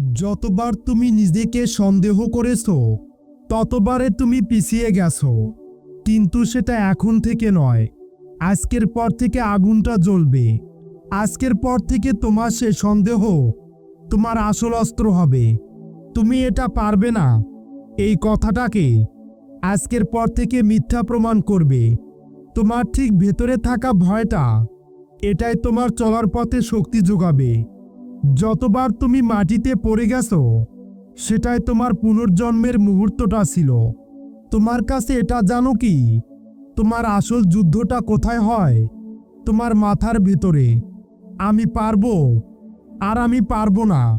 যতবার তুমি নিজেকে সন্দেহ করেছ, ততবারে তুমি পিছিয়ে গেছো। কিন্তু সেটা এখন থেকে নয়। আজকের পর থেকে আগুনটা জ্বলবে। আজকের পর থেকে তোমার সে সন্দেহ, তোমার আসল অস্ত্র হবে। তুমি এটা পারবে না। এই কথাটাকে আজকের পর থেকে মিথ্যা প্রমাণ করবে। তোমার ঠিক ভেতরে থাকা ভয়টা, এটাই তোমার চলার পথে শক্তি যোগাবে। যতবার তুমি মাটিতে পড়ে গেছো, সেটাই তোমার পুনর্জন্মের মুহূর্তটা ছিল। তোমার কাছে এটা জানো কি? তোমার আসল যুদ্ধটা কোথায় হয়? তোমার মাথার ভেতরে। আমি পারব আর আমি পারব না।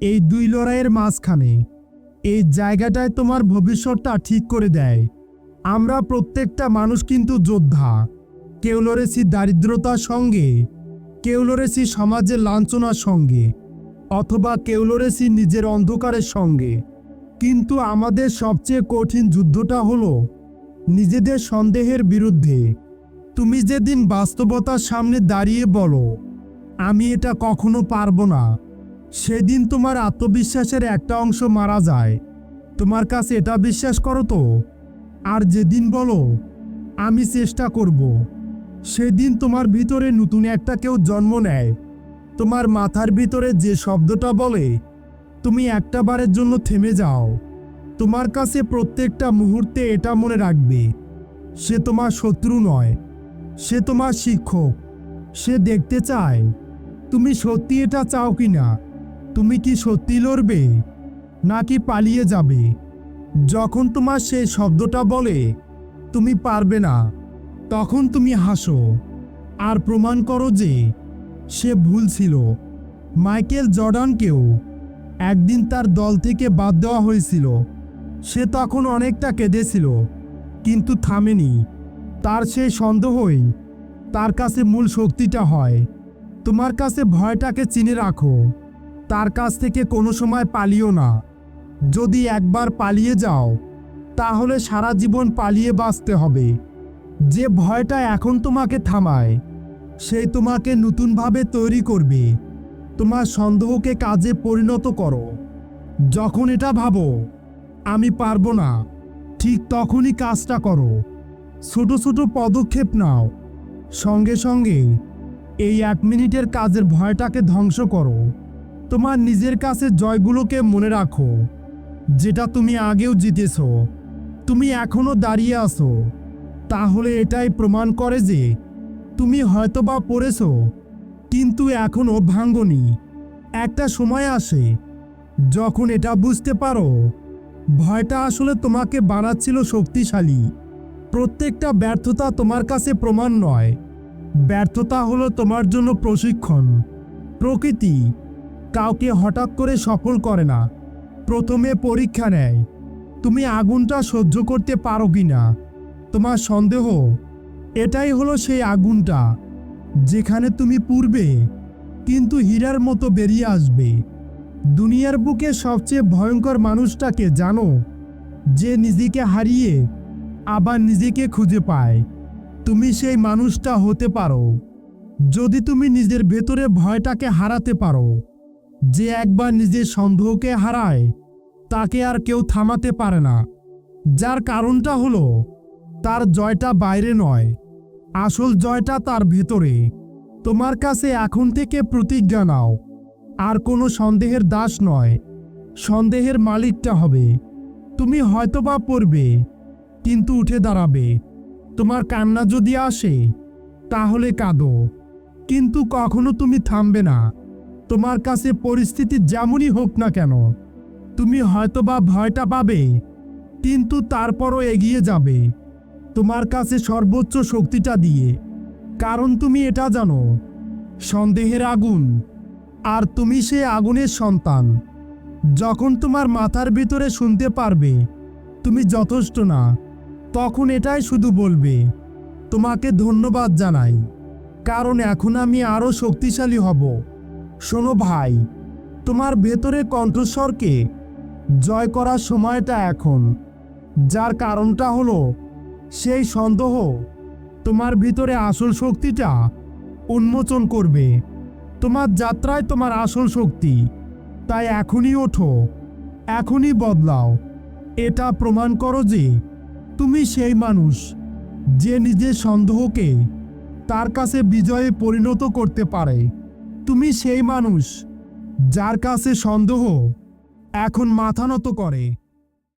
এই দুই লড়াইয়ের মাঝখানে। এই জায়গাটায় তোমার ভবিষ্যৎটা ঠিক করে দেয়। আমরা প্রত্যেকটা মানুষ কিন্তু যোদ্ধা। কেউ লড়েছি দারিদ্রতার সঙ্গে কেউ লড়েছি সমাজের লাঞ্ছনার সঙ্গে অথবা কেউ লড়েছি নিজের অন্ধকারের সঙ্গে। কিন্তু আমাদের সবচেয়ে কঠিন যুদ্ধটা হলো নিজেদের সন্দেহের বিরুদ্ধে। তুমি যেদিন বাস্তবতার সামনে দাঁড়িয়ে বলো, আমি এটা কখনো পারব না। সেদিন তোমার আত্মবিশ্বাসের একটা অংশ মারা যায়। তোমার কাছে এটা বিশ্বাস করো তো? আর যেদিন বলো, আমি চেষ্টা করব। সেদিন তোমার ভিতরে নতুন একটা কেউ জন্ম নেয়। তোমার মাথার ভিতরে যে শব্দটা বলে, তুমি একটা বারের জন্য থেমে যাও। তোমার কাছে প্রত্যেকটা মুহূর্তে এটা মনে রাখবে। সে তোমার শত্রু নয়, সে তোমার শিক্ষক, সে দেখতে চায়, তুমি সত্যি এটা চাও কি না তুমি কি সত্যি লড়বে, নাকি পালিয়ে যাবে? যখন তোমার সেই শব্দটা বলে, তুমি পারবে না। তখন তুমি হাসো আর প্রমাণ করো যে সে ভুল ছিল। মাইকেল জর্ডানকেও একদিন তার দল থেকে বাদ দেওয়া হয়েছিল। সে তখন অনেকটা কেঁদেছিল, কিন্তু থামেনি। তার সেই সন্দেহই তার কাছে মূল শক্তিটা হয়। তোমার কাছে ভয়টাকে চিনে রাখো। তার কাছ থেকে কোনো সময় পালিও না। যদি একবার পালিয়ে যাও, তাহলে সারা জীবন পালিয়ে বাঁচতে হবে। যে ভয়টা এখন তোমাকে থামায়, সেই তোমাকে নতুনভাবে তৈরি করবে। তোমার সন্দেহকে কাজে পরিণত করো। যখন এটা ভাবো, আমি পারব না, ঠিক তখনই কাজটা করো। ছোট ছোট পদক্ষেপ নাও। সঙ্গে সঙ্গে এই এক মিনিটের কাজের ভয়টাকে ধ্বংস করো। তোমার নিজের কাছে জয়গুলোকে মনে রাখো। যেটা তুমি আগেও জিতেছ। তুমি এখনও দাঁড়িয়ে আছো। তাহলে এটাই প্রমাণ করে যে তুমি হয়তো বা পড়েছ, কিন্তু এখনও ভাঙ্গনি। একটা সময় আসে যখন এটা বুঝতে পারো, ভয়টা আসলে তোমাকে বানাচ্ছিল শক্তিশালী। প্রত্যেকটা ব্যর্থতা তোমার কাছে প্রমাণ নয়। ব্যর্থতা হলো তোমার জন্য প্রশিক্ষণ। প্রকৃতি কাউকে হঠাৎ করে সফল করে না। প্রথমে পরীক্ষা নেয়, তুমি আগুনটা সহ্য করতে পারো কি না তোমার সন্দেহ, এটাই হলো সেই আগুনটা, যেখানে তুমি পূর্বে কিন্তু হীরার মতো বেরিয়ে আসবে। দুনিয়ার বুকে সবচেয়ে ভয়ঙ্কর মানুষটাকে জানো, যে নিজেকে হারিয়ে আবার নিজেকে খুঁজে পায়। তুমি সেই মানুষটা হতে পারো, যদি তুমি নিজের ভেতরে ভয়টাকে হারাতে পারো, যে একবার নিজের সন্দেহকে হারায়, তাকে আর কেউ থামাতে পারে না। যার কারণটা হলো তার জয়টা বাইরে নয়, আসল জয়টা তার ভেতরে। তোমার কাছে এখন থেকে প্রতিজ্ঞা নাও, আর কোনো সন্দেহের দাস নয়, সন্দেহের মালিকটা হবে। তুমি হয়তোবা পড়বে, কিন্তু উঠে দাঁড়াবে। তোমার কান্না যদি আসে, তাহলে কাঁদো। কিন্তু কখনো তুমি থামবে না। তোমার কাছে পরিস্থিতি যেমনই হোক না কেন, তুমি হয়তোবা ভয়টা পাবে, কিন্তু তারপরও এগিয়ে যাবে। তোমার কাছে সর্বোচ্চ শক্তিটা দিয়ে। কারণ তুমি এটা জানো, সন্দেহের আগুন, আর তুমি সে আগুনের সন্তান। যখন তোমার মাথার ভিতরে শুনতে পারবে, তুমি যথেষ্ট না, তখন এটাই শুধু বলবে, তোমাকে ধন্যবাদ জানাই। কারণ এখন আমি আরও শক্তিশালী হব। শোনো ভাই, তোমার ভেতরে কণ্ঠস্বরকে জয় করার সময়টা এখন। যার কারণটা হলো সেই সন্দেহ তোমার ভিতরে আসল শক্তিটা উন্মোচন করবে। তোমার যাত্রায় তোমার আসল শক্তি। তাই এখনই ওঠো, এখনই বদলাও। এটা প্রমাণ করো যে তুমি সেই মানুষ যে নিজের সন্দেহকে তার কাছে বিজয়ে পরিণত করতে পারে। তুমি সেই মানুষ যার কাছে সন্দেহ এখন মাথা নত করে।